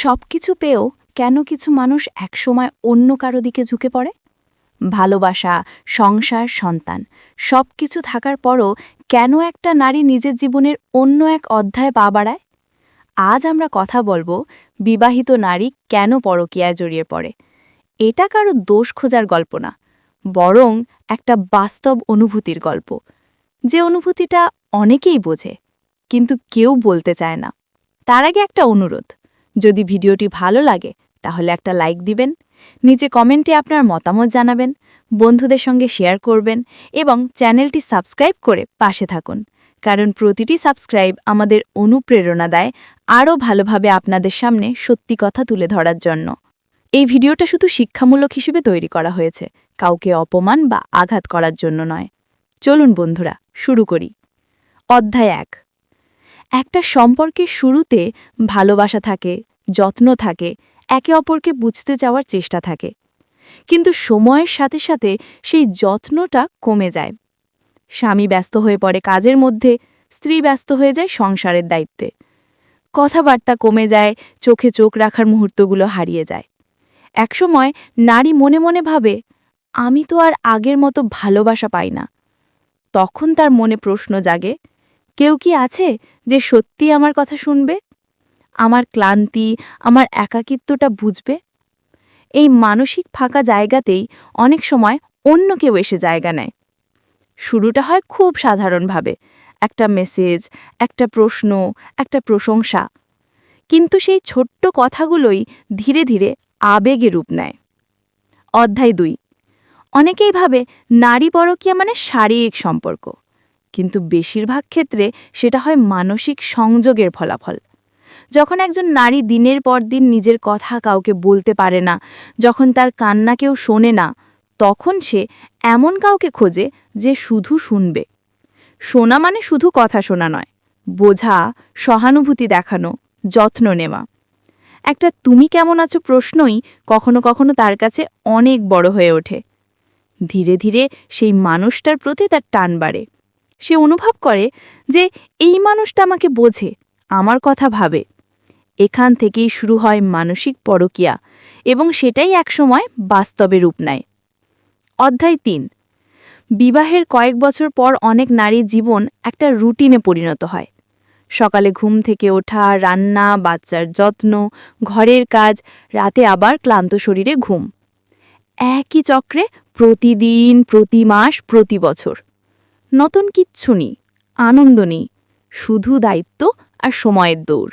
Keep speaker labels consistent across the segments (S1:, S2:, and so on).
S1: সব কিছু পেয়েও কেন কিছু মানুষ একসময় অন্য কারও দিকে ঝুঁকে পড়ে? ভালোবাসা, সংসার, সন্তান সব কিছু থাকার পরও কেন একটা নারী নিজের জীবনের অন্য এক অধ্যায় পা বাড়ায়? আজ আমরা কথা বলব বিবাহিত নারী কেন পরকীয়ায় জড়িয়ে পড়ে? এটা কারও দোষ খোঁজার গল্প না, বরং একটা বাস্তব অনুভূতির গল্প। যে অনুভূতিটা অনেকেই বোঝে, কিন্তু কেউ বলতে চায় না। তার আগে একটা অনুরোধ যদি ভিডিওটি ভালো লাগে, তাহলে একটা লাইক দিবেন, নিচে কমেন্টে আপনার মতামত জানাবেন, বন্ধুদের সঙ্গে শেয়ার করবেন এবং চ্যানেলটি সাবস্ক্রাইব করে পাশে থাকুন। কারণ প্রতিটি সাবস্ক্রাইব আমাদের অনুপ্রেরণা দেয় আরও ভালোভাবে আপনাদের সামনে সত্যি কথা তুলে ধরার জন্য। এই ভিডিওটা শুধু শিক্ষামূলক হিসেবে তৈরি করা হয়েছে, কাউকে অপমান বা আঘাত করার জন্য নয়। চলুন বন্ধুরা, শুরু করি। অধ্যায় এক। একটা সম্পর্কের শুরুতে ভালোবাসা থাকে, যত্ন থাকে, একে অপরকে বুঝতে যাওয়ার চেষ্টা থাকে। কিন্তু সময়ের সাথে সাথে সেই যত্নটা কমে যায়। স্বামী ব্যস্ত হয়ে পড়ে কাজের মধ্যে, স্ত্রী ব্যস্ত হয়ে যায় সংসারের দায়িত্বে। কথাবার্তা কমে যায়, চোখে চোখ রাখার মুহূর্তগুলো হারিয়ে যায়। একসময় নারী মনে মনে ভাবে, আমি তো আর আগের মতো ভালোবাসা পাই না। তখন তার মনে প্রশ্ন জাগে কেউ কি আছে যে সত্যি আমার কথা শুনবে? আমার ক্লান্তি, আমার একাকিত্বটা বুঝবে? এই মানসিক ফাঁকা জায়গাতেই অনেক সময় অন্য কেউ এসে জায়গা নেয়। শুরুটা হয় খুব সাধারণভাবে। একটা মেসেজ একটা প্রশ্ন, একটা প্রশংসা। কিন্তু সেই ছোট্ট কথাগুলোই ধীরে ধীরে আবেগে রূপ নেয়। অধ্যায় দুই। অনেকেই ভাবে নারী পরকীয়া মানে শারীরিক সম্পর্ক। কিন্তু বেশিরভাগ ক্ষেত্রে সেটা হয় মানসিক সংযোগের ফলাফল। যখন একজন নারী দিনের পর দিন নিজের কথা কাউকে বলতে পারে না, যখন তার কান্না কেউ শোনে না, তখন সে এমন কাউকে খোঁজে যে শুধু শুনবে। শোনা মানে শুধু কথা শোনা নয়, বোঝা, সহানুভূতি দেখানো, যত্ন নেওয়া। একটা তুমি কেমন আছো প্রশ্নই কখনো কখনো তার কাছে অনেক বড় হয়ে ওঠে। ধীরে ধীরে সেই মানুষটার প্রতি তার টান বাড়ে। সে অনুভব করে যে এই মানুষটা আমাকে বোঝে, আমার কথা ভাবে। এখান থেকেই শুরু হয় মানসিক পরকিয়া এবং সেটাই একসময় বাস্তবে রূপ নেয়। অধ্যায় তিন। বিবাহের কয়েক বছর পর অনেক নারী জীবন একটা রুটিনে পরিণত হয়। সকালে ঘুম থেকে ওঠা, রান্না, বাচ্চার যত্ন, ঘরের কাজ, রাতে আবার ক্লান্ত শরীরে ঘুম। একই চক্রে প্রতিদিন, প্রতি মাস, প্রতি বছর। নতুন কিচ্ছু নেই, আনন্দ নেই, শুধু দায়িত্ব আর সময়ের দৌড়।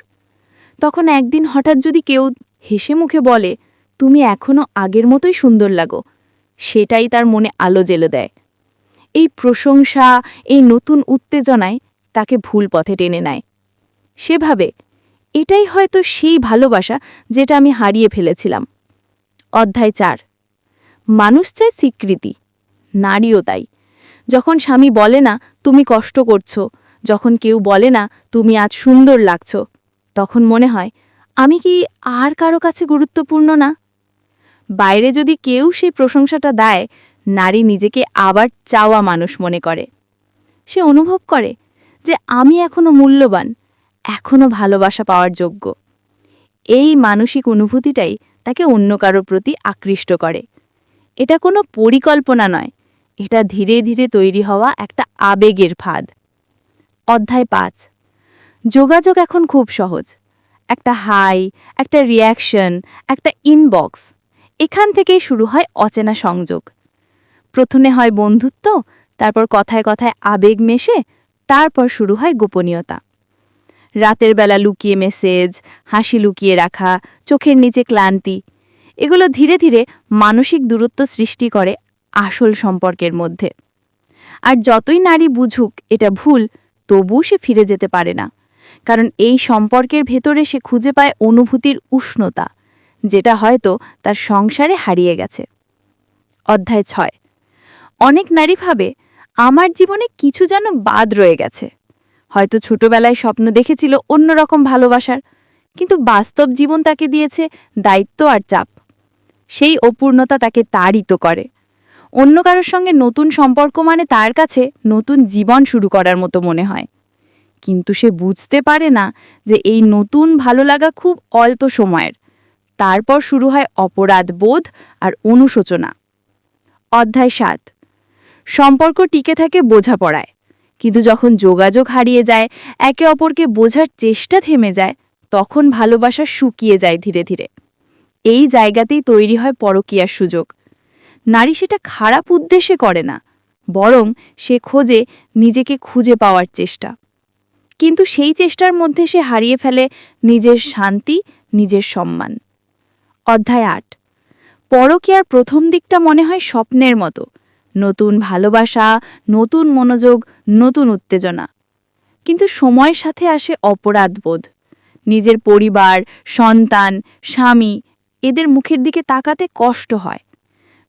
S1: তখন একদিন হঠাৎ যদি কেউ হেসে মুখে বলে, তুমি এখনও আগের মতোই সুন্দর লাগো সেটাই তার মনে আলো জেলে দেয়। এই প্রশংসা, এই নতুন উত্তেজনায় তাকে ভুল পথে টেনে নেয়। সেভাবে এটাই হয়তো সেই ভালোবাসা যেটা আমি হারিয়ে ফেলেছিলাম। অধ্যায় চার, মানুষ চায় স্বীকৃতি, নারীও তাই। যখন স্বামী বলে না, তুমি কষ্ট করছ। যখন কেউ বলে না, তুমি আজ সুন্দর লাগছো। তখন মনে হয়, আমি কি আর কারও কাছে গুরুত্বপূর্ণ না? বাইরে যদি কেউ সেই প্রশংসাটা দেয়, নারী নিজেকে আবার চাওয়া মানুষ মনে করে। সে অনুভব করে যে, আমি এখনও মূল্যবান এখনও ভালোবাসা পাওয়ার যোগ্য। এই মানসিক অনুভূতিটাই তাকে অন্য কারোর প্রতি আকৃষ্ট করে। এটা কোনো পরিকল্পনা নয় এটা ধীরে ধীরে তৈরি হওয়া একটা আবেগের ফাঁদ। অধ্যায় পাঁচ। যোগাযোগ এখন খুব সহজ। একটা হাই, একটা রিয়াকশন, একটা ইনবক্স। এখান থেকেই শুরু হয় অচেনা সংযোগ। প্রথমে হয় বন্ধুত্ব, তারপর কথায় কথায় আবেগ মেশে, তারপর শুরু হয় গোপনীয়তা। রাতের বেলা লুকিয়ে মেসেজ, হাসি লুকিয়ে রাখা, চোখের নিচে ক্লান্তি। এগুলো ধীরে ধীরে মানসিক দূরত্ব সৃষ্টি করে আসল সম্পর্কের মধ্যে। আর যতই নারী বুঝুক এটা ভুল তবু সে ফিরে যেতে পারে না। কারণ এই সম্পর্কের ভেতরে সে খুঁজে পায় অনুভূতির উষ্ণতা, যেটা হয়তো তার সংসারে হারিয়ে গেছে। অধ্যায় ছয়। অনেক নারী ভাবে, আমার জীবনে কিছু যেন বাদ রয়ে গেছে। হয়তো ছোটবেলায় স্বপ্ন দেখেছিল অন্যরকম ভালোবাসার, কিন্তু বাস্তব জীবন তাকে দিয়েছে দায়িত্ব আর চাপ। সেই অপূর্ণতা তাকে তাড়িত করে। অন্য কারোর সঙ্গে নতুন সম্পর্ক মানে তার কাছে নতুন জীবন শুরু করার মতো মনে হয়। কিন্তু সে বুঝতে পারে না যে এই নতুন ভালো লাগা খুব অল্প সময়ের। তারপর শুরু হয় অপরাধ বোধ আর অনুশোচনা। অধ্যায় সাত। সম্পর্ক টিকে থাকে বোঝাপড়ায়। কিন্তু যখন যোগাযোগ হারিয়ে যায়, একে অপরকে বোঝার চেষ্টা থেমে যায়, তখন ভালোবাসা শুকিয়ে যায় ধীরে ধীরে। এই জায়গাতেই তৈরি হয় পরকীয়ার সুযোগ। নারী সেটা খারাপ উদ্দেশ্যে করে না, বরং সে খোঁজে নিজেকে খুঁজে পাওয়ার চেষ্টা। কিন্তু সেই চেষ্টার মধ্যে সে হারিয়ে ফেলে নিজের শান্তি, নিজের সম্মান। অধ্যায় আট। পরকীয়ার প্রথম দিকটা মনে হয় স্বপ্নের মতো। নতুন ভালোবাসা, নতুন মনোযোগ, নতুন উত্তেজনা। কিন্তু সময়ের সাথে আসে অপরাধবোধ। নিজের পরিবার, সন্তান, স্বামী, এদের মুখের দিকে তাকাতে কষ্ট হয়।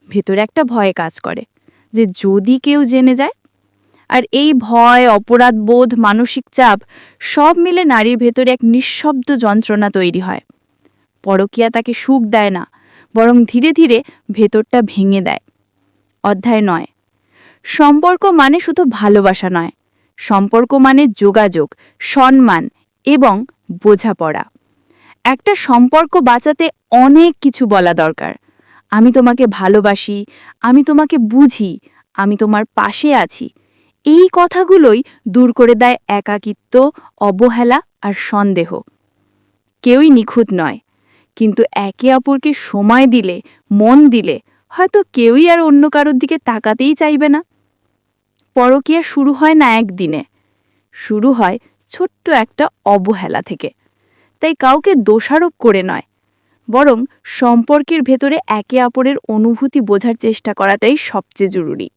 S1: ভেতরে একটা ভয় কাজ করে, যে যদি কেউ জেনে যায়, আর এই ভয়, অপরাধ, বোধ, মানসিক চাপ সব মিলে নারীর ভেতরে এক নিঃশব্দ যন্ত্রণা তৈরি হয়। পরকীয়া তাকে সুখ দেয় না, বরং ধীরে ধীরে ভেতরটা ভেঙে দেয়। অধ্যায় নয়। সম্পর্ক মানে শুধু ভালোবাসা নয়, সম্পর্ক মানে যোগাযোগ, সম্মান এবং বোঝাপড়া। একটা সম্পর্ক বাঁচাতে অনেক কিছু বলা দরকার আমি তোমাকে ভালোবাসি, আমি তোমাকে বুঝি, আমি তোমার পাশে আছি। এই কথাগুলোই দূর করে দেয় একাকিত্ব, অবহেলা আর সন্দেহ। কেউই নিখুঁত নয়, কিন্তু একে অপরকে সময় দিলে, মন দিলে, হয়তো কেউই আর অন্য কারোর দিকে তাকাতেই চাইবে না। পরকীয়া শুরু হয় না একদিনে, শুরু হয় ছোট্ট একটা অবহেলা থেকে। তাই কাউকে দোষারোপ করে নয় বরং সম্পর্কের ভেতরে একে অপরের অনুভূতি বোঝার চেষ্টা করাটাই সবচেয়ে জরুরি।